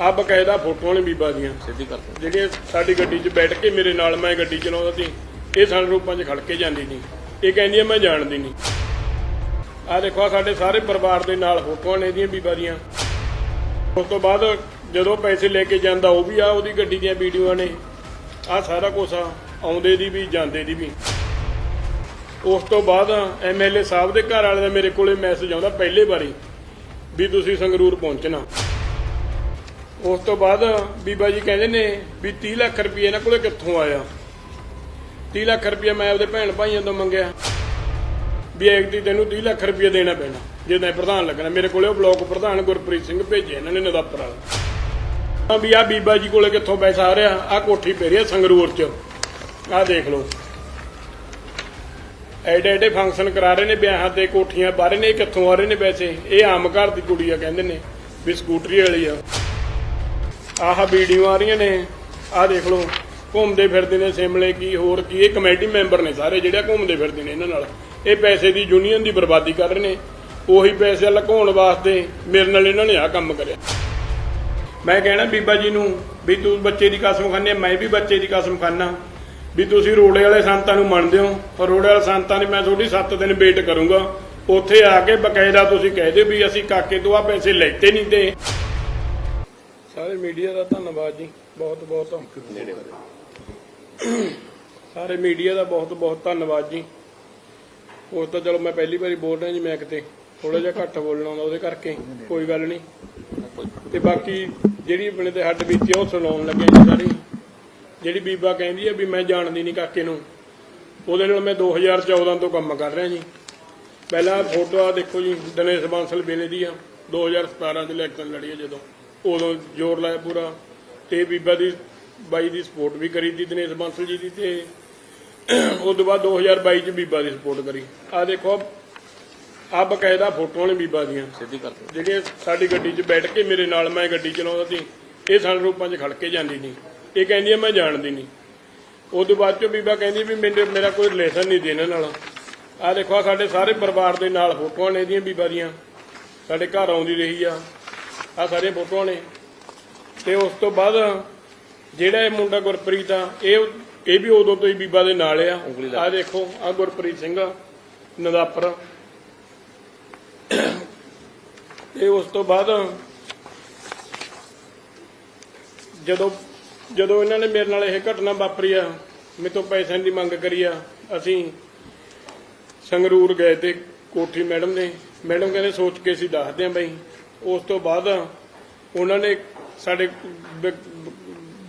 ਆ ਬਕਾਇਦਾ ਫੋਟੋਆਂ ਨੇ ਬੀਬਾ ਦੀਆਂ। ਸਿੱਧੀ ਕਰ ਦਿਓ। ਜਿਹੜੀਆਂ ਸਾਡੀ ਗੱਡੀ 'ਚ ਬੈਠ ਕੇ ਮੇਰੇ ਨਾਲ ਮੈਂ ਗੱਡੀ ਚਲਾਉਂਦਾ ਸੀ ਇਹ ਸਨ ਰੂਪਾਂ 'ਚ ਖੜ ਕੇ ਜਾਂਦੀ ਸੀ ਇਹ ਕਹਿੰਦੀ ਆ ਮੈਂ ਜਾਣਦੀ ਨਹੀਂ। ਆ ਦੇਖੋ ਆਹ ਸਾਡੇ ਸਾਰੇ ਪਰਿਵਾਰ ਦੇ ਨਾਲ ਫੋਟੋਆਂ ਨੇ ਇਹਦੀਆਂ ਬੀਬਾ ਦੀਆਂ। ਉਸ ਤੋਂ ਬਾਅਦ ਜਦੋਂ ਪੈਸੇ ਲੈ ਕੇ ਜਾਂਦਾ ਉਹ ਵੀ ਆ ਉਹਦੀ ਗੱਡੀ ਦੀਆਂ ਵੀਡੀਓਆਂ ਨੇ। ਆ ਸਾਰਾ ਕੁਝ ਆ ਆਉਂਦੇ ਦੀ ਵੀ ਜਾਂਦੇ ਦੀ ਵੀ। ਉਸ ਤੋਂ ਬਾਅਦ ਐਮਐਲਏ ਸਾਹਿਬ ਦੇ ਘਰ ਵਾਲੇ ਦਾ ਮੇਰੇ ਕੋਲੇ ਮੈਸੇਜ ਆਉਂਦਾ ਪਹਿਲੇ ਵਾਰੀ ਵੀ ਤੁਸੀਂ ਸੰਗਰੂਰ ਪਹੁੰਚਣਾ। ਉਸ ਤੋਂ ਬਾਅਦ ਬੀਬਾ ਜੀ ਕਹਿੰਦੇ ਨੇ ਵੀ 30 ਲੱਖ ਰੁਪਏ ਇਹਨਾਂ ਕੋਲੇ ਕਿੱਥੋਂ ਆਇਆ? 30 ਲੱਖ ਰੁਪਏ ਮੈਂ ਆਪਦੇ ਭੈਣ ਭਾਈਆਂ ਤੋਂ ਮੰਗਿਆ। ਵੀ ਐਕਟੀ ਤੈਨੂੰ 30 ਲੱਖ ਰੁਪਏ ਦੇਣਾ ਪੈਣਾ। ਜੇ ਤੈਂ ਪ੍ਰਧਾਨ ਲੱਗਣਾ, ਮੇਰੇ ਕੋਲੇ ਉਹ ਬਲਾਕ ਪ੍ਰਧਾਨ ਗੁਰਪ੍ਰੀਤ ਸਿੰਘ ਭੇਜੇ ਇਹਨਾਂ ਨੇ ਨਦਾਪਰ ਵਾਲਾ। ਵੀ ਆ ਬੀਬਾ ਜੀ ਕੋਲੇ ਕਿੱਥੋਂ ਪੈਸਾ ਆ ਰਿਹਾ? ਆ ਕੋਠੀ ਪੈ ਰਹੀ ਆ ਸੰਗਰੂਰ ਚ। ਆ ਦੇਖ ਲਓ। ਐਡੇ ਐਡੇ ਫੰਕਸ਼ਨ ਕਰਾ ਰਹੇ ਨੇ ਵਿਆਹਾਂ ਤੇ, ਕੋਠੀਆਂ ਬਾਰੇ ਨੇ, ਕਿੱਥੋਂ ਆ ਰਹੇ ਨੇ ਪੈਸੇ? ਇਹ ਆਮ ਘਰ ਦੀ ਕੁੜੀ ਆ, ਕਹਿੰਦੇ ਨੇ, ਵੀ ਸਕੂਟਰੀ ਵਾਲੀ ਆ। ਆਹ ਵੀਡੀਓ ਆ ਰਹੀਆਂ ਨੇ। ਆਹ ਦੇਖ ਲਓ, ਘੁੰਮਦੇ ਫਿਰਦੇ ਨੇ ਸਿਮਲੇ ਕੀ, ਹੋਰ ਕੀ। ਇਹ ਕਮੇਟੀ ਮੈਂਬਰ ਨੇ ਸਾਰੇ ਜਿਹੜੇ ਘੁੰਮਦੇ ਫਿਰਦੇ ਨੇ ਇਹਨਾਂ ਨਾਲ। ਇਹ ਪੈਸੇ ਦੀ ਯੂਨੀਅਨ ਦੀ ਬਰਬਾਦੀ ਕਰ ਰਹੇ ਨੇ। ਉਹੀ ਪੈਸੇ ਲੁਕਾਉਣ ਵਾਸਤੇ ਮੇਰੇ ਨਾਲ ਇਹਨਾਂ ਨੇ ਆਹ ਕੰਮ ਕਰਿਆ। ਮੈਂ ਕਹਿਣਾ ਬੀਬਾ ਜੀ ਨੂੰ ਵੀ ਤੂੰ ਬੱਚੇ ਦੀ ਕਸਮ ਖਾਂਦੇ ਮੈਂ ਵੀ ਬੱਚੇ ਦੀ ਕਸਮ ਖਾਨਾ ਵੀ ਤੁਸੀਂ ਰੋੜੇ ਵਾਲੇ ਸੰਤਾਂ ਨੂੰ ਮੰਨਦੇ ਹੋ। ਪਰ ਰੋੜੇ ਵਾਲੇ ਸੰਤਾਂ ਨੇ ਮੈਂ ਤੁਹਾਡੀ 7 ਦਿਨ ਵੇਟ ਕਰੂੰਗਾ। ਉੱਥੇ ਆ ਕੇ ਬਕਾਇਦਾ ਤੁਸੀਂ ਕਹਿ ਦਿਓ ਵੀ ਅਸੀਂ ਕਾਕੇ ਤੋਂ ਆ ਪੈਸੇ ਲੈਤੇ ਨਹੀਂ ਤੇ ਸਾਰੇ ਮੀਡੀਆ ਦਾ ਧੰਨਵਾਦ ਜੀ, ਬਹੁਤ ਬਹੁਤ। ਸਾਰੇ ਮੀਡੀਆ ਦਾ ਬਹੁਤ ਬਹੁਤ ਧੰਨਵਾਦ ਜੀ। ਹੋਰ ਤਾਂ ਚਲੋ ਮੈਂ ਪਹਿਲੀ ਵਾਰੀ ਬੋਲ ਰਿਹਾ ਜੀ ਮੈਂ ਕਿਤੇ ਥੋੜਾ ਜਿਹਾ ਘੱਟ ਬੋਲਣਾ ਆਉਂਦਾ ਉਹਦੇ ਕਰਕੇ, ਕੋਈ ਗੱਲ ਨਹੀਂ। ਤੇ ਬਾਕੀ ਜਿਹੜੀ ਆਪਣੇ ਤੇ ਹੱਡ ਬੀਤੀ ਉਹ ਸੁਣਾਉਣ ਲੱਗੇ ਜੀ ਸਾਰੀ। ਜਿਹੜੀ ਬੀਬਾ ਕਹਿੰਦੀ ਹੈ ਵੀ ਮੈਂ ਜਾਣਦੀ ਨਹੀਂ ਕਾਕੇ ਨੂੰ, ਉਹਦੇ ਨਾਲ ਮੈਂ 2014 ਤੋਂ ਕੰਮ ਕਰ ਰਿਹਾ ਜੀ। ਪਹਿਲਾਂ ਫੋਟੋ ਆ ਦੇਖੋ ਜੀ, ਦਿਨੇਸ਼ ਬਾਂਸਲ ਵੇਲੇ ਦੀ ਆ 2017 ਚ ਇਲੈਕਸ਼ਨ ਲੜੀ ਆ ਜਦੋਂ। ਉਦੋਂ ਜ਼ੋਰ ਲਾਇਆ ਪੂਰਾ ਤੇ ਬੀਬਾ ਦੀ ਬਾਈ ਦੀ ਸਪੋਰਟ ਵੀ ਕਰੀ ਦੀ ਦਿਨੇਸ਼ ਬਾਂਸਲ ਜੀ ਦੀ ਤੇ ਉਸ ਤੋਂ ਬਾਅਦ 2022 ਚ ਬੀਬਾ ਦੀ ਸਪੋਰਟ ਕਰੀ। ਆ ਦੇਖੋ ਆ ਬਕਾਇਦਾ ਫੋਟੋਆਂ ਨੇ ਬੀਬਾ ਦੀਆਂ। ਸਿੱਧੀ ਕਰ ਦਿਓ। ਜਿਹੜੀਆਂ ਸਾਡੀ ਗੱਡੀ 'ਚ ਬੈਠ ਕੇ ਮੇਰੇ ਨਾਲ ਮੈਂ ਗੱਡੀ ਚਲਾਉਂਦਾ ਸੀ ਇਹ ਸਨ ਰੂਪਾਂ 'ਚ ਖੜ ਕੇ ਜਾਂਦੀ ਨਹੀਂ। ਇਹ ਕਹਿੰਦੀ ਆ ਮੈਂ ਜਾਣਦੀ ਨਹੀਂ। ਉਸ ਤੋਂ ਬਾਅਦ ਚੋਂ ਬੀਬਾ ਕਹਿੰਦੀ ਵੀ ਮੇਰੇ ਮੇਰਾ ਕੋਈ ਰਿਲੇਸ਼ਨ ਨਹੀਂ ਦੇ ਇਹਨਾਂ ਨਾਲ। ਆ ਦੇਖੋ ਸਾਡੇ ਸਾਰੇ ਪਰਿਵਾਰ ਦੇ ਨਾਲ ਫੋਟੋਆਂ ਨੇ ਇਹਦੀਆਂ ਬੀਬਾ ਦੀਆਂ। ਸਾਡੇ ਘਰ ਆਉਂਦੀ ਰਹੀ ਆ। ਆ ਸਾਰੀਆਂ ਫੋਟੋਆਂ ਨੇ। ਤੇ ਉਸ ਤੋਂ ਬਾਅਦ ਜਿਹੜਾ ਇਹ ਮੁੰਡਾ ਗੁਰਪ੍ਰੀਤ ਆ ਇਹ ਇਹ ਵੀ ਉਦੋਂ ਤੋਂ ਹੀ ਬੀਬਾ ਦੇ ਨਾਲ ਆ। ਆ ਦੇਖੋ ਆ ਗੁਰਪ੍ਰੀਤ ਸਿੰਘ ਨਦਾਪਰ। ਤੇ ਉਸ ਤੋਂ ਬਾਅਦ ਜਦੋਂ ਜਦੋਂ ਇਹਨਾਂ ਨੇ ਮੇਰੇ ਨਾਲ ਇਹ ਘਟਨਾ ਵਾਪਰੀ ਆ ਮੇਰੇ ਤੋਂ ਪੈਸਿਆਂ ਦੀ ਮੰਗ ਕਰੀ ਆ ਅਸੀਂ ਸੰਗਰੂਰ ਗਏ ਤੇ ਕੋਠੀ ਮੈਡਮ ਨੇ ਮੈਡਮ ਕਹਿੰਦੇ ਸੋਚ ਕੇ ਅਸੀਂ ਦੱਸਦੇ ਆਂ ਬਈ ਉਸ ਤੋਂ ਬਾਅਦ ਉਹਨਾਂ ਨੇ ਸਾਡੇ ਬ-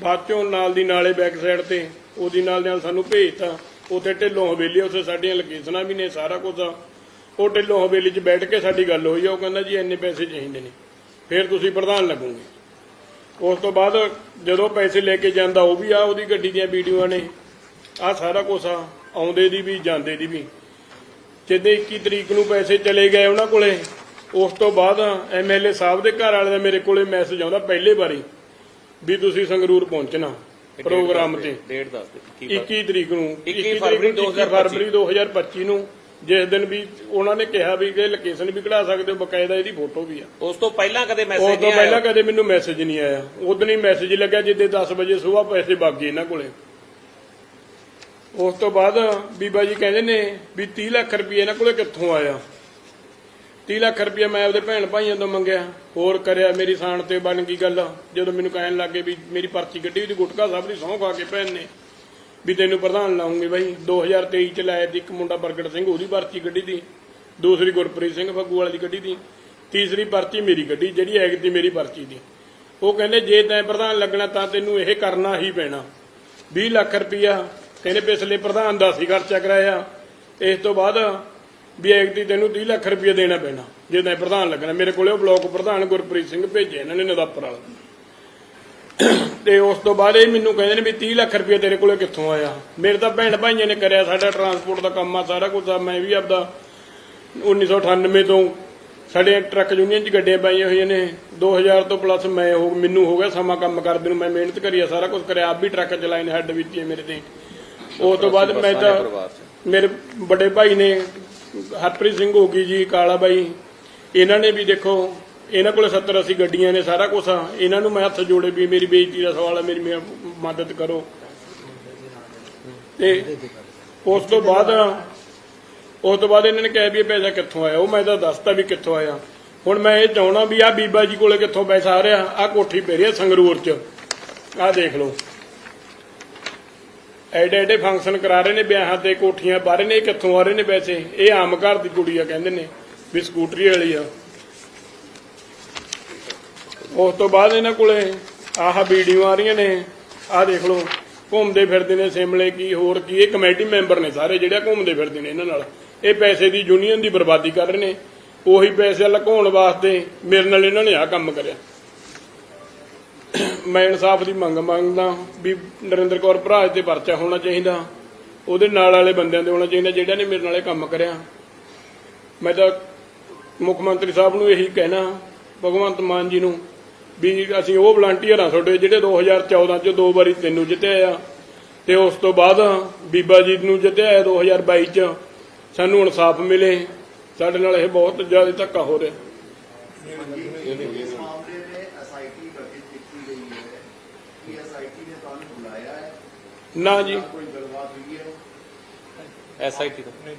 ਬਾਅਦ ਚੋਂ ਨਾਲ ਦੀ ਨਾਲੇ ਬੈਕ ਸਾਈਡ ਤੇ ਉਹਦੀ ਨਾਲ ਨਾਲ ਸਾਨੂੰ ਭੇਜਤਾ। ਉੱਥੇ ਢਿੱਲੋਂ ਹਵੇਲੀ, ਉੱਥੇ ਸਾਡੀਆਂ ਲੋਕੇਸ਼ਨਾਂ ਵੀ ਨੇ, ਸਾਰਾ ਕੁਝ ਆ। ਉਹ ਢਿੱਲੋਂ ਹਵੇਲੀ 'ਚ ਬੈਠ ਕੇ ਸਾਡੀ ਗੱਲ ਹੋਈ ਆ, ਉਹ ਕਹਿੰਦਾ ਜੀ ਇੰਨੇ ਪੈਸੇ ਚਾਹੀਦੇ ਨੇ। ਫਿਰ ਤੁਸੀਂ ਪ੍ਰਧਾਨ ਲੱਗੋਗੇ। ਉਸ ਤੋਂ ਬਾਅਦ ਜਦੋਂ ਪੈਸੇ ਲੈ ਕੇ ਜਾਂਦਾ ਉਹ ਵੀ ਆ, ਉਹਦੀ ਗੱਡੀ ਦੀਆਂ ਵੀਡੀਓਆਂ ਨੇ। ਆ ਸਾਰਾ ਕੁਝ ਆ, ਆਉਂਦੇ ਦੀ ਵੀ, ਜਾਂਦੇ ਦੀ ਵੀ। ਜਦੋਂ 21 ਤਰੀਕ ਨੂੰ ਪੈਸੇ ਚਲੇ ਗਏ ਉਹਨਾਂ ਕੋਲੇ ਉਸ ਤੋਂ ਬਾਅਦ ਐਮਐਲਏ ਸਾਹਿਬ ਦੇ ਘਰ ਵਾਲੇ ਦਾ ਮੇਰੇ ਕੋਲੇ ਮੈਸੇਜ ਆਉਂਦਾ ਪਹਿਲੇ ਵਾਰੀ ਵੀ ਤੁਸੀਂ ਸੰਗਰੂਰ ਪਹੁੰਚਣਾ ਪ੍ਰੋਗਰਾਮ ਤੇ। ਡੇਟ ਦੱਸ ਕੀ 21 ਤਰੀਕ ਨੂੰ 21 ਫਰਵਰੀ 21 ਫਰਵਰੀ 2025 ਨੂੰ ਜਿਸ ਦਿਨ ਵੀ ਉਹਨਾਂ ਨੇ ਕਿਹਾ ਵੀ ਕਿ ਲੋਕੇਸ਼ਨ ਵੀ ਕਢਾ ਸਕਦੇ ਹੋ ਬਕਾਇਦਾ ਇਹਦੀ ਫੋਟੋ ਵੀ ਆ। ਉਸ ਤੋਂ ਪਹਿਲਾਂ ਕਦੇ ਉਸ ਮੈਸੇਜ ਤੋਂ ਨਹੀਂ ਪਹਿਲਾਂ ਆਇਆ ਕਦੇ ਮੈਨੂੰ ਮੈਸੇਜ ਨਹੀਂ ਆਇਆ। ਉਦੋਂ ਹੀ ਮੈਸੇਜ ਲੱਗਿਆ ਜਿੱਦੇ 10 ਵਜੇ ਸਵੇਰ ਪੈਸੇ ਵਗ ਗਏ ਇਹਨਾਂ ਕੋਲੇ। ਉਸ ਤੋਂ ਬਾਅਦ ਬੀਬਾ ਜੀ ਕਹਿੰਦੇ ਨੇ ਵੀ 30 ਲੱਖ ਰੁਪਏ ਇਹਨਾਂ ਕੋਲੇ ਕਿੱਥੋਂ ਆਇਆ? 30 ਲੱਖ ਰੁਪਏ ਮੈਂ ਉਹਦੇ ਭੈਣ ਭਾਈਆਂ ਤੋਂ ਮੰਗਿਆ। ਹੋਰ ਕਰਿਆ, ਮੇਰੀ ਸਾਨ ਤੇ ਬਣ ਗਈ ਗੱਲ। ਜਦੋਂ ਮੈਨੂੰ ਕਹਿਣ ਲੱਗੇ ਵੀ ਮੇਰੀ ਪਰਚੀ ਕੱਢੀ ਉਹਦੀ ਗੁਟਕਾ ਸਾਹਿਬ ਦੀ ਸਹੁੰ ਖਾ ਕੇ ਭੈਣ ਨੇ। ਵੀ ਤੈਨੂੰ ਪ੍ਰਧਾਨ ਲਾਉਂਗੇ ਬਾਈ। 2023 ਚ ਲਾਇਆ ਸੀ, ਇੱਕ ਮੁੰਡਾ ਪ੍ਰਗਟ ਸਿੰਘ, ਉਹਦੀ ਪਰਚੀ ਕੱਢੀ ਦੀ ਦੂਸਰੀ ਗੁਰਪ੍ਰੀਤ ਸਿੰਘ ਫੱਗੂ ਵਾਲੀ ਦੀ ਕੱਢੀ ਦੀ ਤੀਸਰੀ ਪਰਚੀ ਮੇਰੀ ਕੱਢੀ, ਜਿਹੜੀ ਐਗ ਦੀ ਮੇਰੀ ਪਰਚੀ ਦੀ। ਉਹ ਕਹਿੰਦੇ, ਜੇ ਤੈਂ ਪ੍ਰਧਾਨ ਲੱਗਣਾ ਤਾਂ ਤੈਨੂੰ ਇਹ ਕਰਨਾ ਹੀ ਪੈਣਾ। 20 ਲੱਖ ਰੁਪਇਆ ਕਹਿੰਦੇ ਪਿਛਲੇ ਪ੍ਰਧਾਨ ਦਾ ਸੀ ਖਰਚਾ ਕਰਾਇਆ। ਇਸ ਤੋਂ ਬਾਅਦ ਵੀ ਦੀ ਤੈਨੂੰ 30 ਲੱਖ ਰੁਪਇਆ ਦੇਣਾ ਪੈਣਾ ਜੇ ਤੈਂ ਪ੍ਰਧਾਨ ਲੱਗਣਾ। ਮੇਰੇ ਕੋਲੇ ਉਹ ਬਲਾਕ ਪ੍ਰਧਾਨ ਗੁਰਪ੍ਰੀਤ ਸਿੰਘ ਭੇਜੇ ਇਹਨਾਂ ਨੇ ਨਦਾਪਰ ਵਾਲਾ। ਤੇ ਉਸ ਤੋਂ ਬਾਅਦ ਇਹ ਮੈਨੂੰ ਕਹਿੰਦੇ ਨੇ ਵੀ 30 ਲੱਖ ਰੁਪਏ ਤੇਰੇ ਕੋਲੇ ਕਿੱਥੋਂ ਆਇਆ? ਮੇਰੇ ਤਾਂ ਭੈਣ ਭਾਈਆਂ ਨੇ ਕਰਿਆ ਸਾਡਾ ਟਰਾਂਸਪੋਰਟ ਦਾ ਕੰਮ ਆ ਸਾਰਾ ਕੁਝ ਆ ਮੈਂ ਵੀ ਆਪਦਾ 1998 ਤੋਂ ਸਾਡੇ ਟਰੱਕ ਯੂਨੀਅਨ 'ਚ ਗੱਡੀਆਂ ਪਾਈਆਂ ਹੋਈਆਂ ਨੇ। 2000 ਤੋਂ ਪਲੱਸ ਮੈਂ ਹੋ ਮੈਨੂੰ ਹੋ ਗਿਆ ਸਮਾਂ ਕੰਮ ਕਰਦੇ ਨੂੰ ਮੈਂ ਮਿਹਨਤ ਕਰੀ ਆ ਸਾਰਾ ਕੁਝ ਕਰਿਆ ਆਪ ਵੀ ਟਰੱਕ ਚਲਾਏ ਨੇ ਹੈਡ ਵਿੱਚ ਮੇਰੇ ਤੇ। ਉਸ ਤੋਂ ਬਾਅਦ ਮੈਂ ਤਾਂ ਮੇਰੇ ਵੱਡੇ ਭਾਈ ਨੇ ਹਰਪ੍ਰੀਤ ਸਿੰਘ ਹੋ ਗਈ ਜੀ, ਕਾਲਾ ਬਾਈ। ਇਹਨਾਂ ਨੇ ਵੀ ਦੇਖੋ, ਇਹਨਾਂ ਕੋਲ 70 80 ਗੱਡੀਆਂ ਨੇ ਸਾਰਾ ਕੁਝ ਆ। ਇਹਨਾਂ ਨੂੰ ਮੈਂ ਹੱਥ ਜੋੜੇ ਵੀ ਮੇਰੀ ਬੇਇੱਜ਼ਤੀ ਦਾ ਸਵਾਲ ਹੈ ਮੇਰੀ ਮੇ- ਮਦਦ ਕਰੋ। ਤੇ ਉਸ ਤੋਂ ਬਾਅਦ, ਉਸ ਤੋਂ ਬਾਅਦ ਇਹਨਾਂ ਨੇ ਕਿਹਾ ਵੀ ਇਹ ਪੈਸਾ ਕਿੱਥੋਂ ਆਇਆ? ਉਹ ਮੈਂ ਤਾਂ ਦੱਸਤਾ ਵੀ ਕਿੱਥੋਂ ਆਇਆ। ਹੁਣ ਮੈਂ ਇਹ ਚਾਹਣਾ ਵੀ ਆ ਬੀਬਾ ਜੀ ਕੋਲੇ ਕਿੱਥੋਂ ਪੈਸਾ ਆ ਰਿਹਾ? ਆ ਕੋਠੀ ਪੈ ਰਹੀ ਆ ਸੰਗਰੂਰ ਚ। ਆ ਦੇਖ ਲਓ। ਐਡੇ ਐਡੇ ਫੰਕਸ਼ਨ ਕਰਾ ਰਹੇ ਨੇ, ਵਿਆਹਾਂ ਤੇ ਕੋਠੀਆਂ ਬਾਰੇ ਨੇ, ਕਿੱਥੋਂ ਆ ਰਹੇ ਨੇ ਪੈਸੇ? ਇਹ ਆਮ ਘਰ ਦੀ ਕੁੜੀ ਆ, ਕਹਿੰਦੇ ਨੇ, ਵੀ ਸਕੂਟਰੀ ਵਾਲੀ ਆ। ਉਸ ਤੋਂ ਬਾਅਦ ਇਹਨਾਂ ਕੋਲੇ ਆਹ ਵੀਡੀਓ ਆ ਰਹੀਆਂ ਨੇ, ਆਹ ਦੇਖ ਲਓ, ਘੁੰਮਦੇ ਫਿਰਦੇ ਨੇ ਸਿਮਲੇ ਕੀ, ਹੋਰ ਕੀ, ਇਹ ਕਮੇਟੀ ਮੈਂਬਰ ਨੇ ਸਾਰੇ ਜਿਹੜੇ ਘੁੰਮਦੇ ਫਿਰਦੇ ਨੇ ਇਹਨਾਂ ਨਾਲ। ਇਹ ਪੈਸੇ ਦੀ ਯੂਨੀਅਨ ਦੀ ਬਰਬਾਦੀ ਕਰ ਰਹੇ ਨੇ, ਉਹੀ ਪੈਸੇ ਲੁਕਾਉਣ ਵਾਸਤੇ ਮੇਰੇ ਨਾਲ ਇਹਨਾਂ ਨੇ ਆਹ ਕੰਮ ਕਰਿਆ। ਮੈਂ ਇਨਸਾਫ ਦੀ ਮੰਗ ਮੰਗਦਾ ਵੀ ਨਰਿੰਦਰ ਕੌਰ ਭਰਾ ਤੇ ਪਰਚਾ ਹੋਣਾ ਚਾਹੀਦਾ। ਉਹਦੇ ਨਾਲ ਵਾਲੇ ਬੰਦਿਆਂ ਦੇ ਹੋਣਾ ਚਾਹੀਦਾ ਜਿਹੜਿਆਂ ਨੇ ਮੇਰੇ ਨਾਲ ਇਹ ਕੰਮ ਕਰਿਆ। ਮੈਂ ਤਾਂ ਮੁੱਖ ਮੰਤਰੀ ਸਾਹਿਬ ਨੂੰ ਇਹੀ ਕਹਿਣਾ, ਭਗਵੰਤ ਮਾਨ ਜੀ ਨੂੰ ਵੀ ਅਸੀਂ ਉਹ ਵਲੰਟੀਅਰ ਆ ਤੁਹਾਡੇ ਜਿਹੜੇ 2014 ਚ ਦੋ ਵਾਰੀ ਤੈਨੂੰ ਜਿੱਤਿਆ ਆ ਤੇ ਉਸ ਤੋਂ ਬਾਅਦ ਬੀਬਾ ਜੀ ਨੂੰ ਜਿੱਤਿਆ ਆ 2022 ਚ। ਸਾਨੂੰ ਇਨਸਾਫ ਮਿਲੇ। ਸਾਡੇ ਨਾਲ ਇਹ ਬਹੁਤ ਜ਼ਿਆਦਾ ਧੱਕਾ ਹੋ ਰਿਹਾ। ਨਾ ਜੀ।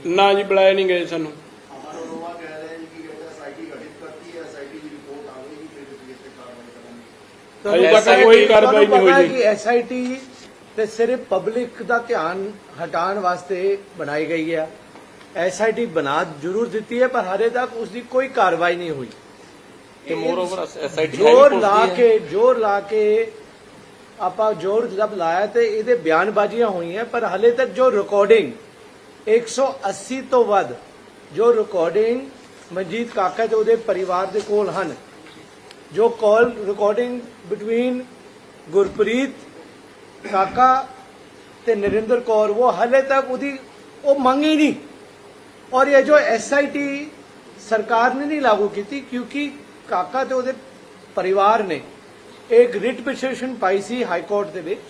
ਨਾ ਜੀ ਬੁਲਾਇਆ ਨਹੀਂ ਗਏ ਸਾਨੂੰ। ਤੇ ਸਿਰਫ ਪਬਲਿਕ ਦਾ ਧਿਆਨ ਹਟਾਉਣ ਵਾਸਤੇ ਬਣਾਈ ਗਈ ਹੈ। ਐਸਆਈਟੀ ਬਣਾ ਜ਼ਰੂਰ ਦਿੱਤੀ ਹੈ ਪਰ ਹਰੇ ਤੱਕ ਉਸ ਦੀ ਕੋਈ ਕਾਰਵਾਈ ਨਹੀਂ ਹੋਈ। ਤੇ ਮੋਰ ਓਵਰ ਐਸਆਈਟੀ ਜ਼ੋਰ ਲਾ ਕੇ ਜ਼ੋਰ ਲਾ ਕੇ ਆਪਾਂ ਜ਼ੋਰ ਜਦ ਲਾਇਆ ਤੇ ਇਹਦੇ ਬਿਆਨਬਾਜ਼ੀਆਂ ਹੋਈਆਂ, ਪਰ ਹਲੇ ਤੱਕ ਜੋ ਰਿਕਾਰਡਿੰਗ 180 ਤੋਂ ਵੱਧ ਜੋ ਰਿਕਾਰਡਿੰਗ ਮਨਜੀਤ ਕਾਕਾ ਤੇ ਉਹਦੇ ਪਰਿਵਾਰ ਦੇ ਕੋਲ ਹਨ, ਜੋ ਕਾਲ ਰਿਕਾਰਡਿੰਗ ਬਿਟਵੀਨ ਗੁਰਪ੍ਰੀਤ ਕਾਕਾ ਤੇ ਨਰਿੰਦਰ ਕੌਰ, ਉਹ ਹਲੇ ਤੱਕ ਉਹਦੀ ਉਹ ਮੰਗੀ ਨਹੀਂ। ਔਰ ਇਹ ਜੋ ਐਸਆਈਟੀ ਸਰਕਾਰ ਨੇ ਨਹੀਂ ਲਾਗੂ ਕੀਤੀ, ਕਿਉਂਕਿ ਕਾਕਾ ਤੇ ਉਹਦੇ ਪਰਿਵਾਰ ਨੇ ਇੱਕ ਰਿਟ ਪਟੀਸ਼ਨ ਪਾਈ ਸੀ ਹਾਈ ਕੋਰਟ ਦੇ ਵਿੱਚ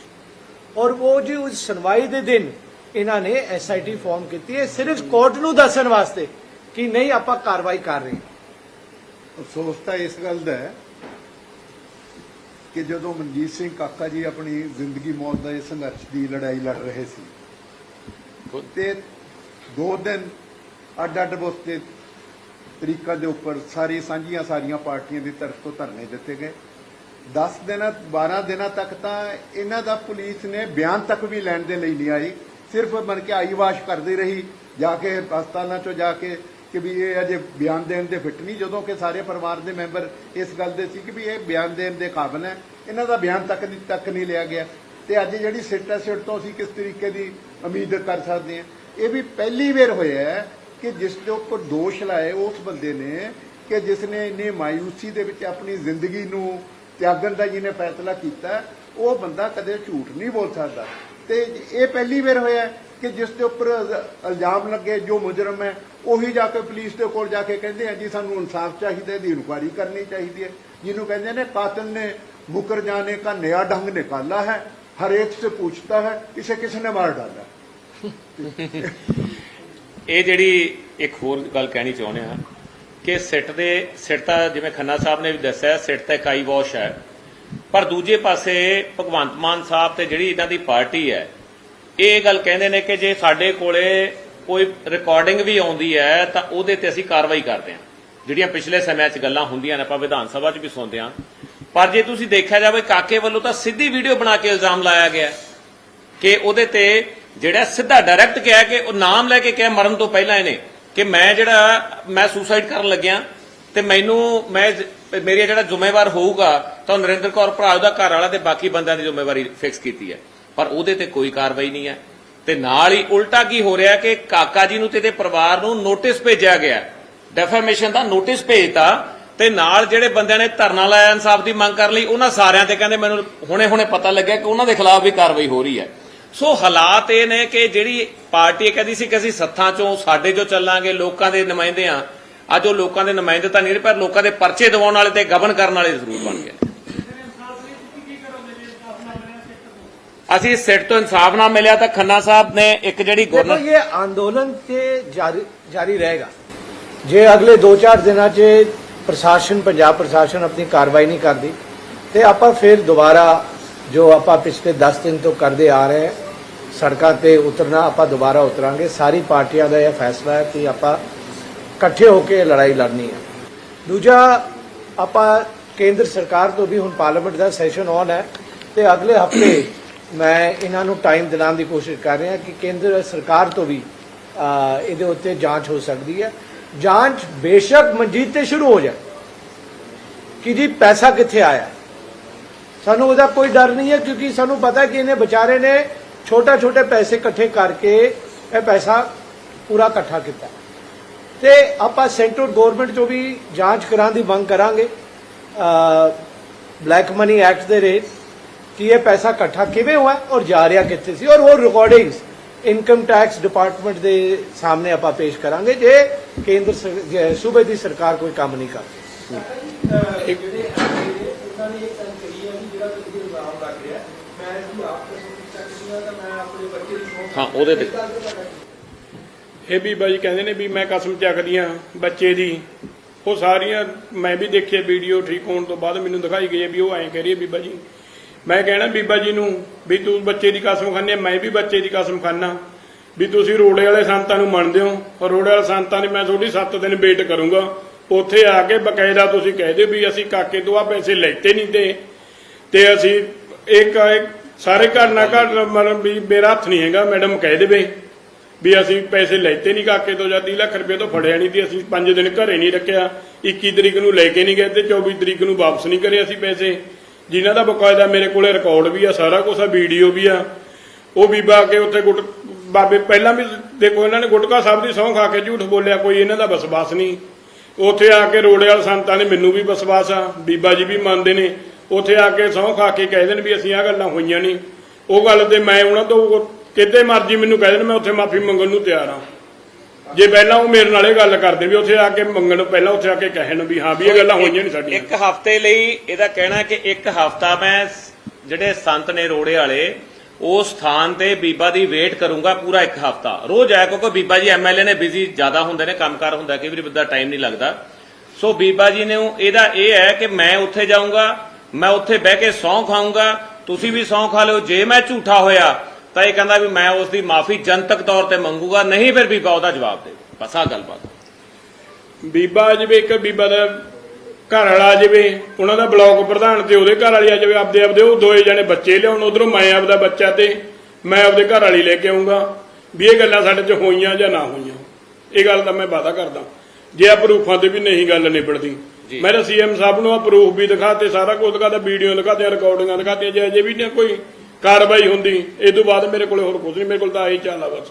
ਔਰ ਉਹ ਜੀ ਉਸ ਸੁਣਵਾਈ ਦੇ ਦਿਨ ਇਹਨਾਂ ਨੇ ਐਸਆਈਟੀ ਫਾਰਮ ਕੀਤੀ ਹੈ। ਸਿਰਫ ਕੋਰਟ ਨੂੰ ਦੱਸਣ ਵਾਸਤੇ ਕਿ ਨਹੀਂ, ਆਪਾਂ ਕਾਰਵਾਈ ਕਰ ਰਹੇ ਅਫਸੋਸ ਤਾਂ ਇਸ ਗੱਲ ਦਾ ਹੈ ਕਿ ਜਦੋਂ ਮਨਜੀਤ ਸਿੰਘ ਕਾਕਾ ਜੀ ਆਪਣੀ ਜ਼ਿੰਦਗੀ ਮੌਤ ਦਾ ਇਹ ਸੰਘਰਸ਼ ਦੀ ਲੜਾਈ ਲੜ ਰਹੇ ਸੀ, ਤੇ ਦੋ ਦਿਨ ਅੱਡ ਅੱਡ ਬੋਸਤੇ ਤਰੀਕਾਂ ਦੇ ਉੱਪਰ ਸਾਰੀ ਸਾਂਝੀਆਂ ਸਾਰੀਆਂ ਪਾਰਟੀਆਂ ਦੀ ਤਰਫ ਤੋਂ ਧਰਨੇ ਦਿੱਤੇ ਗਏ। 10 ਦਿਨਾਂ 12 ਦਿਨਾਂ ਤੱਕ ਤਾਂ ਇਹਨਾਂ ਦਾ ਪੁਲਿਸ ਨੇ ਬਿਆਨ ਤੱਕ ਵੀ ਲੈਣ ਦੇ ਲਈ ਨਹੀਂ ਆਈ। ਸਿਰਫ ਮਨ ਕੇ ਆਈਵਾਸ਼ ਕਰਦੀ ਰਹੀ, ਜਾ ਕੇ ਹਸਪਤਾਲਾਂ ਚੋਂ ਜਾ ਕੇ ਕਿ ਵੀ ਇਹ ਅਜੇ ਬਿਆਨ ਦੇਣ ਦੇ ਫਿੱਟ ਨਹੀਂ, ਜਦੋਂ ਕਿ ਸਾਰੇ ਪਰਿਵਾਰ ਦੇ ਮੈਂਬਰ ਇਸ ਗੱਲ ਦੇ ਸੀ ਕਿ ਵੀ ਇਹ ਬਿਆਨ ਦੇਣ ਦੇ ਕਾਬਿਲ ਹੈ। ਇਹਨਾਂ ਦਾ ਬਿਆਨ ਤੱਕ ਨਹੀਂ ਤੱਕ ਨਹੀਂ ਲਿਆ ਗਿਆ। ਤੇ ਅੱਜ ਜਿਹੜੀ ਸਿੱਟ ਹੈ, ਸਿੱਟ ਤੋਂ ਅਸੀਂ ਕਿਸ ਤਰੀਕੇ ਦੀ ਉਮੀਦ ਕਰ ਸਕਦੇ ਹਾਂ? ਇਹ ਵੀ ਪਹਿਲੀ ਵਾਰ ਹੋਇਆ ਹੈ ਕਿ ਜਿਸ ਦੇ ਉੱਪਰ ਦੋਸ਼ ਲਾਏ ਉਸ ਬੰਦੇ ਨੇ ਕਿ ਜਿਸ ਨੇ ਇੰਨੀ ਮਾਇੂਸੀ ਦੇ ਵਿੱਚ ਆਪਣੀ ਜ਼ਿੰਦਗੀ ਨੂੰ ਤਿਆਗਣ ਦਾ ਜਿਹਨੇ ਫੈਸਲਾ ਕੀਤਾ, ਉਹ ਬੰਦਾ ਕਦੇ ਝੂਠ ਨਹੀਂ ਬੋਲ ਸਕਦਾ। ਤੇ ਇਹ ਪਹਿਲੀ ਵਾਰ ਹੋਇਆ ਕਿ ਜਿਸ ਦੇ ਉੱਪਰ ਇਲਜ਼ਾਮ ਲੱਗੇ, ਜੋ ਮੁਜਰਮ ਹੈ, ਉਹੀ ਜਾ ਕੇ ਪੁਲਿਸ ਦੇ ਕੋਲ ਜਾ ਕੇ ਕਹਿੰਦੇ ਆ, ਜੀ ਸਾਨੂੰ ਇਨਸਾਫ ਚਾਹੀਦਾ, ਇਹਦੀ ਇਨਕੁਆਰੀ ਕਰਨੀ ਚਾਹੀਦੀ ਹੈ। ਜਿਹਨੂੰ ਕਹਿੰਦੇ ਨੇ, ਕਾਤਲ ਨੇ ਮੁਕਰ ਜਾਣੇ ਦਾ ਨਿਆ ਢੰਗ ਨਿਕਾਲਾ ਹੈ, ਹਰੇਕ ਸੇ ਪੁੱਛਦਾ ਹੈ, ਕਿਸੇ ਕਿਸ ਨੇ ਮਾਰ ਡਾਲਾ। ਇਹ ਜਿਹੜੀ ਇੱਕ ਹੋਰ ਗੱਲ ਕਹਿਣੀ ਚਾਹੁੰਦੇ ਹਾਂ ਕਿ ਸਿੱਟ ਦੇ ਸਿੱਟ ਤਾਂ ਜਿਵੇਂ ਖੰਨਾ ਸਾਹਿਬ ਨੇ ਵੀ ਦੱਸਿਆ, ਸਿੱਟ ਤਾਂ ਇਕਾਈ ਵਾਸ਼ ਹੈ। ਪਰ ਦੂਜੇ ਪਾਸੇ ਭਗਵੰਤ ਮਾਨ ਸਾਹਿਬ ਤੇ ਜਿਹੜੀ ਇਹਨਾਂ ਦੀ ਪਾਰਟੀ ਹੈ, ਇਹ ਗੱਲ ਕਹਿੰਦੇ ਨੇ ਕਿ ਜੇ ਸਾਡੇ ਕੋਲੇ ਕੋਈ ਰਿਕਾਰਡਿੰਗ ਵੀ ਆਉਂਦੀ ਹੈ, ਤਾਂ ਉਹਦੇ ਤੇ ਅਸੀਂ ਕਾਰਵਾਈ ਕਰਦੇ ਹਾਂ। ਜਿਹੜੀਆਂ ਪਿਛਲੇ ਸਮਿਆਂ 'ਚ ਗੱਲਾਂ ਹੁੰਦੀਆਂ ਨੇ, ਆਪਾਂ ਵਿਧਾਨ ਸਭਾ 'ਚ ਵੀ ਸੁਣਦੇ ਹਾਂ। ਪਰ ਜੇ ਤੁਸੀਂ ਦੇਖਿਆ ਜਾਵੇ, ਕਾਕੇ ਵੱਲੋਂ ਤਾਂ ਸਿੱਧੀ ਵੀਡੀਓ ਬਣਾ ਕੇ ਇਲਜ਼ਾਮ ਲਾਇਆ ਗਿਆ ਕਿ ਉਹਦੇ ਤੇ ਜਿਹੜਾ ਸਿੱਧਾ ਡਾਇਰੈਕਟ ਕਿਹਾ ਕਿ ਉਹ ਨਾਮ ਲੈ ਕੇ ਕਿਹਾ, ਮਰਨ ਤੋਂ ਪਹਿਲਾਂ ਇਹਨੇ ਕਿ ਮੈਂ ਜਿਹੜਾ, ਮੈਂ ਸੁਸਾਈਡ ਕਰਨ ਲੱਗਿਆ ਤੇ ਮੈਨੂੰ, ਮੈਂ ਮੇਰੀ ਜਿਹੜਾ ਜ਼ਿੰਮੇਵਾਰ ਹੋਊਗਾ, ਤਾਂ ਨਰਿੰਦਰ ਕੌਰ ਭਰਾ ਉਹਦਾ ਘਰ ਵਾਲਾ ਤੇ ਬਾਕੀ ਬੰਦਿਆਂ ਦੀ ਜ਼ਿੰਮੇਵਾਰੀ ਫਿਕਸ ਕੀਤੀ ਹੈ। ਪਰ ਉਹਦੇ ਤੇ ਕੋਈ ਕਾਰਵਾਈ ਨਹੀਂ ਹੈ। ਤੇ ਨਾਲ ਹੀ ਉਲਟਾ ਕੀ ਹੋ ਰਿਹਾ ਕਿ ਕਾਕਾ ਜੀ ਨੂੰ ਤੇ ਇਹਦੇ ਪਰਿਵਾਰ ਨੂੰ ਨੋਟਿਸ ਭੇਜਿਆ ਗਿਆ। ਡੈਫਾਮੇਸ਼ਨ ਦਾ ਨੋਟਿਸ ਭੇਜਤਾ ਤੇ ਨਾਲ ਜਿਹੜੇ ਬੰਦਿਆਂ ਨੇ ਧਰਨਾ ਲਾਇਆ ਇਨਸਾਫ ਦੀ ਮੰਗ ਕਰ ਲਈ, ਉਹਨਾਂ ਸਾਰਿਆਂ ਤੇ ਕਹਿੰਦੇ ਮੈਨੂੰ ਹੁਣੇ-ਹੁਣੇ ਪਤਾ ਲੱਗਿਆ ਕਿ ਉਹਨਾਂ ਦੇ ਖਿਲਾਫ ਵੀ ਕਾਰਵਾਈ ਹੋ ਰਹੀ ਹੈ। ਸੋ ਹਾਲਾਤ ਇਹ ਨੇ ਕਿ ਜਿਹੜੀ ਪਾਰਟੀ ਕਹਿੰਦੀ ਸੀ ਕਿ ਅਸੀਂ ਸੱਥਾਂ ਚੋਂ ਸਾਡੇ ਚੋਂ ਚੱਲਾਂਗੇ ਲੋਕਾਂ ਦੇ ਨੁਮਾਇੰਦੇ ਆ ਅੱਜ ਉਹ ਲੋਕਾਂ ਦੇ ਨੁਮਾਇੰਦੇ ਤਾਂ ਨਹੀਂ ਰਹੇ ਪਰ ਲੋਕਾਂ ਦੇ ਪਰਚੇ ਦਿਵਾਉਣ ਵਾਲੇ ਤੇ ਗਵਰਨ ਕਰਨ ਵਾਲੇ ਜ਼ਰੂਰ ਬਣ ਗਏ। ਅਸੀਂ ਸਿੱਟ ਤੋਂ ਇਨਸਾਫ ਨਾ ਮਿਲਿਆ ਤਾਂ ਖੰਨਾ ਸਾਹਿਬ ਨੇ ਇੱਕ ਜਿਹੜੀ ਗਵਰਨਰ ਇਹ ਅੰਦੋਲਨ ਤੇ ਜਾਰੀ ਜਾਰੀ ਰਹੇਗਾ। ਜੇ ਅਗਲੇ 2-4 ਦਿਨਾਂ 'ਚ ਪ੍ਰਸ਼ਾਸਨ ਪੰਜਾਬ ਪ੍ਰਸ਼ਾਸਨ ਆਪਣੀ ਕਾਰਵਾਈ ਨਹੀਂ ਕਰਦੀ ਤੇ ਆਪਾਂ ਫਿਰ ਦੁਬਾਰਾ ਜੋ ਆਪਾਂ ਪਿਛਲੇ 10 ਦਿਨ ਤੋਂ ਕਰਦੇ ਆ ਰਹੇ ਹਾਂ ਸੜਕਾਂ ਤੇ ਉਤਰਨਾ, ਆਪਾਂ ਦੁਬਾਰਾ ਉਤਰਾਂਗੇ। ਸਾਰੀ ਪਾਰਟੀਆਂ ਦਾ ਇਹ ਫੈਸਲਾ ਹੈ ਕਿ ਆਪਾਂ ਇਕੱਠੇ ਹੋ ਕੇ ਲੜਾਈ ਲੜਨੀ ਹੈ। ਦੂਜਾ, ਆਪਾਂ ਕੇਂਦਰ ਸਰਕਾਰ ਤੋਂ ਵੀ ਹੁਣ ਪਾਰਲੀਮੈਂਟ ਦਾ ਸੈਸ਼ਨ ਆਨ ਹੈ ਤੇ ਅਗਲੇ ਹਫ਼ਤੇ ਮੈਂ ਇਹਨਾਂ ਨੂੰ ਟਾਈਮ ਦਿਲਾਉਣ ਦੀ ਕੋਸ਼ਿਸ਼ ਕਰ ਰਿਹਾ ਕਿ ਕੇਂਦਰ ਸਰਕਾਰ ਤੋਂ ਵੀ ਇਹਦੇ ਉੱਤੇ ਜਾਂਚ ਹੋ ਸਕਦੀ ਹੈ। ਜਾਂਚ ਬੇਸ਼ੱਕ ਮਨਜੀਤ ਤੇ ਸ਼ੁਰੂ ਹੋ ਜਾਏ। ਕਿ ਜੀ ਪੈਸਾ ਕਿੱਥੇ ਆਇਆ? ਸਾਨੂੰ ਉਹਦਾ ਕੋਈ ਡਰ ਨਹੀਂ ਹੈ ਕਿਉਂਕਿ ਸਾਨੂੰ ਪਤਾ ਕਿ ਇਹਨੇ ਵਿਚਾਰੇ ਨੇ ਛੋਟਾ ਛੋਟੇ ਪੈਸੇ ਇਕੱਠੇ ਕਰਕੇ ਇਹ ਪੈਸਾ ਪੂਰਾ ਇਕੱਠਾ ਕੀਤਾ ਤੇ ਆਪਾਂ ਸੈਂਟਰਲ ਗਵਰਨਮੈਂਟ ਤੋਂ ਵੀ ਜਾਂਚ ਕਰਾਂ ਦੀ ਮੰਗ ਕਰਾਂਗੇ ਬਲੈਕ ਮਨੀ ਐਕਟ ਦੇ ਰੇਟ ਕਿ ਇਹ ਪੈਸਾ ਇਕੱਠਾ ਕਿਵੇਂ ਹੋਇਆ ਔਰ ਜਾ ਰਿਹਾ ਕਿੱਥੇ ਸੀ ਔਰ ਉਹ ਰਿਕਾਰਡਿੰਗਸ ਇਨਕਮ ਟੈਕਸ ਡਿਪਾਰਟਮੈਂਟ ਦੇ ਸਾਹਮਣੇ ਆਪਾਂ ਪੇਸ਼ ਕਰਾਂਗੇ ਜੇ ਕੇਂਦਰ ਜੇ ਸੂਬੇ ਦੀ ਸਰਕਾਰ ਕੋਈ ਕੰਮ ਨਹੀਂ ਕਰਦੀ ਹਾਂ, ਉਹਦੇ ਤੇ। ਇਹ ਬੀਬਾ ਜੀ ਕਹਿੰਦੇ ਨੇ ਵੀ ਮੈਂ ਕਸਮ ਚੱਕਦੀਆਂ ਬੱਚੇ ਦੀ। ਉਹ ਸਾਰੀਆਂ ਮੈਂ ਵੀ ਦੇਖਿਆ ਵੀਡੀਓ ਠੀਕ ਹੋਣ ਤੋਂ ਬਾਅਦ ਮੈਨੂੰ ਦਿਖਾਈ ਗਈ ਵੀ ਉਹ ਐਂ ਕਹਿ ਰਹੀ ਹੈ ਬੀਬਾ ਜੀ। ਮੈਂ ਕਹਿਣਾ ਬੀਬਾ ਜੀ ਨੂੰ ਵੀ ਤੂੰ ਬੱਚੇ ਦੀ ਕਸਮ ਖਾਂਦੇ ਮੈਂ ਵੀ ਬੱਚੇ ਦੀ ਕਸਮ ਖਾਨਾ ਵੀ ਤੁਸੀਂ ਰੋੜੇ ਵਾਲੇ ਸੰਤਾਂ ਨੂੰ ਮੰਨਦੇ ਹੋ ਔਰ ਰੋੜੇ ਵਾਲੇ ਸੰਤਾਂ ਨੇ ਮੈਂ ਤੁਹਾਡੀ 7 ਦਿਨ ਵੇਟ ਕਰੂੰਗਾ। ਉੱਥੇ ਆ ਕੇ ਬਕਾਇਦਾ ਤੁਸੀਂ ਕਹਿ ਦਿਓ ਵੀ ਅਸੀਂ ਕਾਕੇ ਤੋਂ ਆ ਪੈਸੇ ਲੈਤੇ ਨਹੀਂ ਤੇ ਤੇ ਅਸੀਂ ਇੱਕ ਸਾਰੇ ਘਰ ਨਾ ਘਰ ਮਤਲਬ ਵੀ ਮੇਰਾ ਹੱਥ ਨਹੀਂ ਹੈਗਾ, ਮੈਡਮ ਕਹਿ ਦੇਵੇ ਵੀ ਅਸੀਂ ਪੈਸੇ ਲੈਤੇ ਨਹੀਂ ਕਾਕੇ ਤੋਂ ਜਾਂ 30 ਲੱਖ ਰੁਪਏ ਤੋਂ ਫੜਿਆ ਨਹੀਂ ਤੇ ਅਸੀਂ 5 ਦਿਨ ਘਰੇ ਨਹੀਂ ਰੱਖਿਆ। 21 ਤਰੀਕ ਨੂੰ ਲੈ ਕੇ ਨਹੀਂ ਗਏ ਤੇ 24 ਤਰੀਕ ਨੂੰ ਵਾਪਸ ਨਹੀਂ ਕਰੇ ਅਸੀਂ ਪੈਸੇ। ਜਿਨ੍ਹਾਂ ਦਾ ਬਕਾਇਦਾ ਮੇਰੇ ਕੋਲੇ ਰਿਕਾਰਡ ਵੀ ਆ, ਸਾਰਾ ਕੁਝ ਆ ਵੀਡੀਓ ਵੀ ਆ। ਉਹ ਬੀਬਾ ਕੇ ਉੱਥੇ ਗੁੱਟ, ਬਾਬੇ ਪਹਿਲਾਂ ਵੀ ਦੇਖੋ ਇਹਨਾਂ ਨੇ ਗੁਟਕਾ ਸਾਹਿਬ ਦੀ ਸਹੁੰ ਖਾ ਕੇ ਝੂਠ ਬੋਲਿਆ, ਕੋਈ ਇਹਨਾਂ ਦਾ ਵਿਸ਼ਵਾਸ ਨਹੀਂ। ਉੱਥੇ ਆ ਕੇ ਰੋੜੇ ਵਾਲੇ ਸੰਤਾਂ ਨੇ ਮੈਨੂੰ ਵੀ ਵਿਸ਼ਵਾਸ ਆ, ਬੀਬਾ ਜੀ ਵੀ ਮੰਨਦੇ ਨੇ। ਉੱਥੇ ਆ ਕੇ ਸਹੁੰ ਖਾ ਕੇ ਕਹਿ ਦੇਣ ਵੀ ਅਸੀਂ ਆ ਗੱਲਾਂ ਹੋਈਆਂ ਨਹੀਂ। ਉਹ ਗੱਲ ਤੇ ਮੈਂ ਉਹਨਾਂ ਤੋਂ ਕਿਤੇ ਮਰਜ਼ੀ ਮੈਨੂੰ ਕਹਿ ਦੇਣ ਮੈਂ ਉੱਥੇ ਮਾਫੀ ਮੰਗਣ ਨੂੰ ਤਿਆਰ ਆ ਜੇ ਪਹਿਲਾਂ ਉਹ ਮੇਰੇ ਨਾਲ ਇਹ ਗੱਲ ਕਰਦੇ ਵੀ ਉੱਥੇ ਆ ਕੇ ਮੰਗਣ ਪਹਿਲਾਂ ਉੱਥੇ ਆ ਕੇ ਕਹਿਣ ਵੀ ਹਾਂ ਵੀ ਇਹ ਗੱਲਾਂ ਹੋਈਆਂ ਨਹੀਂ ਸਾਡੀਆਂ। ਇੱਕ ਹਫ਼ਤੇ ਲਈ ਇਹਦਾ ਕਹਿਣਾ ਹੈ ਕਿ ਇੱਕ ਹਫ਼ਤਾ ਮੈਂ ਸ- ਜਿਹੜੇ ਸੰਤ ਨੇ ਰੋੜੇ ਵਾਲੇ ਉਸ ਸਥਾਨ ਤੇ ਬੀਬਾ ਦੀ ਵੇਟ ਕਰੂੰਗਾ ਪੂਰਾ ਇੱਕ ਹਫ਼ਤਾ। ਰੋਜ਼ ਆਇਆ ਕਿਉਂਕਿ ਬੀਬਾ ਜੀ ਐਮਐਲਏ ਨੇ ਬਿਜ਼ੀ ਜ਼ਿਆਦਾ ਹੁੰਦੇ ਨੇ ਕੰਮਕਾਰ ਹੁੰਦਾ ਕਈ ਵਾਰੀ ਬੰਦਾ ਟਾਈਮ ਨਹੀਂ ਲੱਗਦਾ। ਸੋ ਬੀਬਾ ਜੀ ਨੇ ਇਹਦਾ ਇਹ ਹੈ ਕਿ ਮੈਂ ਉੱਥੇ ਜਾਊਂਗਾ ਮੈਂ ਉੱਥੇ ਬਹਿ ਕੇ ਸਹੁੰ ਖਾਊਂਗਾ, ਤੁਸੀਂ ਵੀ ਸਹੁੰ ਖਾ ਲਿਓ, ਜੇ ਮੈਂ ਝੂਠਾ ਹੋਇਆ, ਤਾਂ ਇਹ ਕਹਿੰਦਾ ਵੀ ਮੈਂ ਉਸ ਦੀ ਮਾਫੀ ਜਨਤਕ ਤੌਰ ਤੇ ਮੰਗੂਗਾ, ਨਹੀਂ ਫਿਰ ਬੀਬਾ ਉਹਦਾ ਜਵਾਬ ਦੇ ਬਸ ਆ ਗੱਲਬਾਤ। ਬੀਬਾ ਆ ਇੱਕ ਬੀਬਾ ਦਾ ਘਰ ਵਾਲਾ ਆ ਜਾਵੇ, ਉਹਨਾਂ ਦਾ ਬਲਾਕ ਪ੍ਰਧਾਨ ਤੇ ਉਹਦੇ ਘਰ ਵਾਲੀ ਆ ਜਾਵੇ ਆਪਦੇ ਆਪਦੇ, ਉਹ ਦੋਏ ਜਣੇ ਬੱਚੇ ਲਿਆਉਣ, ਉਧਰੋਂ ਮੈਂ ਆਪਦਾ ਬੱਚਾ ਤੇ ਮੈਂ ਆਪਦੇ ਘਰ ਵਾਲੀ ਲੈ ਕੇ ਆਉਂਗਾ ਵੀ ਇਹ ਗੱਲਾਂ ਸਾਡੇ 'ਚ ਹੋਈਆਂ ਜਾਂ ਨਾ ਹੋਈਆਂ। ਇਹ ਗੱਲ ਤਾਂ ਮੈਂ ਵਾਅਦਾ ਕਰਦਾ। ਜੇ ਆ ਪ੍ਰੂਫਾਂ ਤੇ ਵੀ ਨਹੀਂ ਗੱਲ ਨਿਬੜਦੀ ਮੈਂ ਤਾਂ ਸੀਐਮ ਸਾਹਿਬ ਨੂੰ ਆ ਪ੍ਰੂਫ ਵੀ ਦਿਖਾਤੇ, ਸਾਰਾ ਕੁਝ ਦਿਖਾਤਾ ਵੀਡੀਓ ਦਿਖਾਤੇ ਰਿਕਾਰਡਿੰਗਾਂ ਦਿਖਾਤੀਆਂ, ਜੇ ਅਜੇ ਵੀ ਨਾ ਕੋਈ ਕਾਰਵਾਈ ਹੁੰਦੀ, ਇਹ ਤੋਂ ਬਾਅਦ ਮੇਰੇ ਕੋਲੇ ਹੋਰ ਕੁਝ ਨਹੀਂ, ਮੇਰੇ ਕੋਲ ਤਾਂ ਆਹੀ ਚੱਲ ਆ ਬਸ।